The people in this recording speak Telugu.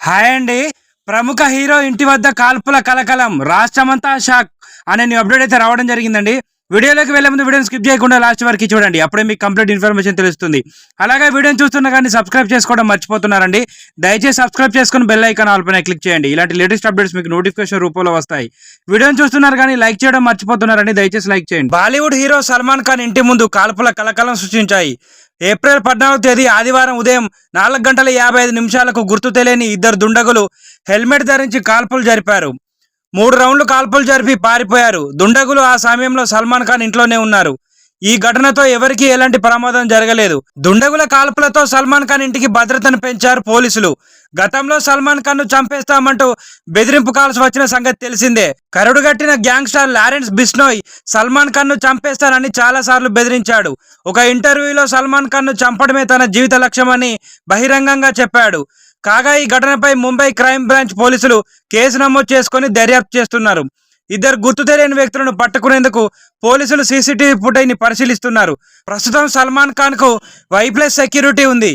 హాయ్ అండి. ప్రముఖ హీరో ఇంటి వద్ద కాల్పుల కలకలం రాష్ట్రమంతా షాక్ అనే న్యూ అప్డేట్ అయితే రావడం జరిగిందండి. వీడియోలోకి వెళ్ళే ముందు వీడియోని స్కిప్ చేయకుండా లాస్ట్ వరకు చూడండి. అప్పుడే మీకు కంప్లీట్ ఇన్ఫర్మేషన్ తెలుస్తుంది. అలాగే వీడియోని చూస్తున్నా కానీ సబ్స్క్రైబ్ చేసుకోవడం మర్చిపోతున్నారండి. దయచేసి సబ్స్క్రైబ్ చేసుకుని బెల్ ఐకాన్ ఆల్ పైన క్లిక్ చేయండి. ఇలాంటి లేటెస్ట్ అప్డేట్స్ మీకు నోటిఫికేషన్ రూపంలో వస్తాయి. వీడియోని చూస్తున్నారు కానీ లైక్ చేయడం మర్చిపోతున్నారండి. దయచేసి లైక్ చేయండి. బాలీవుడ్ హీరో సల్మాన్ ఖాన్ ఇంటి ముందు కాల్పుల కలకలం సృష్టించాయి. ఏప్రిల్ పద్నాలుగు తేదీ ఆదివారం ఉదయం నాలుగు గంటల యాభై ఐదు నిమిషాలకు గుర్తు తెలియని ఇద్దరు దుండగులు హెల్మెట్ ధరించి కాల్పులు జరిపారు. మూడు రౌండ్లు కాల్పులు జరిపి పారిపోయారు. దుండగులు ఆ సమయంలో సల్మాన్ ఖాన్ ఇంట్లోనే ఉన్నారు. ఈ ఘటనతో ఎవరికీ ఎలాంటి ప్రమాదం జరగలేదు. దుండగుల కాల్పులతో సల్మాన్ ఖాన్ ఇంటికి భద్రతను పెంచారు పోలీసులు. గతంలో సల్మాన్ ఖాన్ను చంపేస్తామంటూ బెదిరింపు కాల్స్ వచ్చిన సంగతి తెలిసిందే. కరుడుగట్టిన గ్యాంగ్స్టర్ లారెన్స్ బిస్నోయ్ సల్మాన్ ఖాన్ను చంపేస్తానని చాలాసార్లు బెదిరించాడు. ఒక ఇంటర్వ్యూలో సల్మాన్ ఖాన్ను చంపడమే తన జీవిత లక్ష్యమని బహిరంగంగా చెప్పాడు. కాగా ఈ ఘటనపై ముంబై క్రైమ్ బ్రాంచ్ పోలీసులు కేసు నమోదు చేసుకొని దర్యాప్తు చేస్తున్నారు. ఇద్దరు గుర్తు తెలియని వ్యక్తులను పట్టుకునేందుకు పోలీసులు సీసీటీవీ ఫుటేజ్ని పరిశీలిస్తున్నారు. ప్రస్తుతం సల్మాన్ ఖాన్కు వై ప్లస్ సెక్యూరిటీ ఉంది.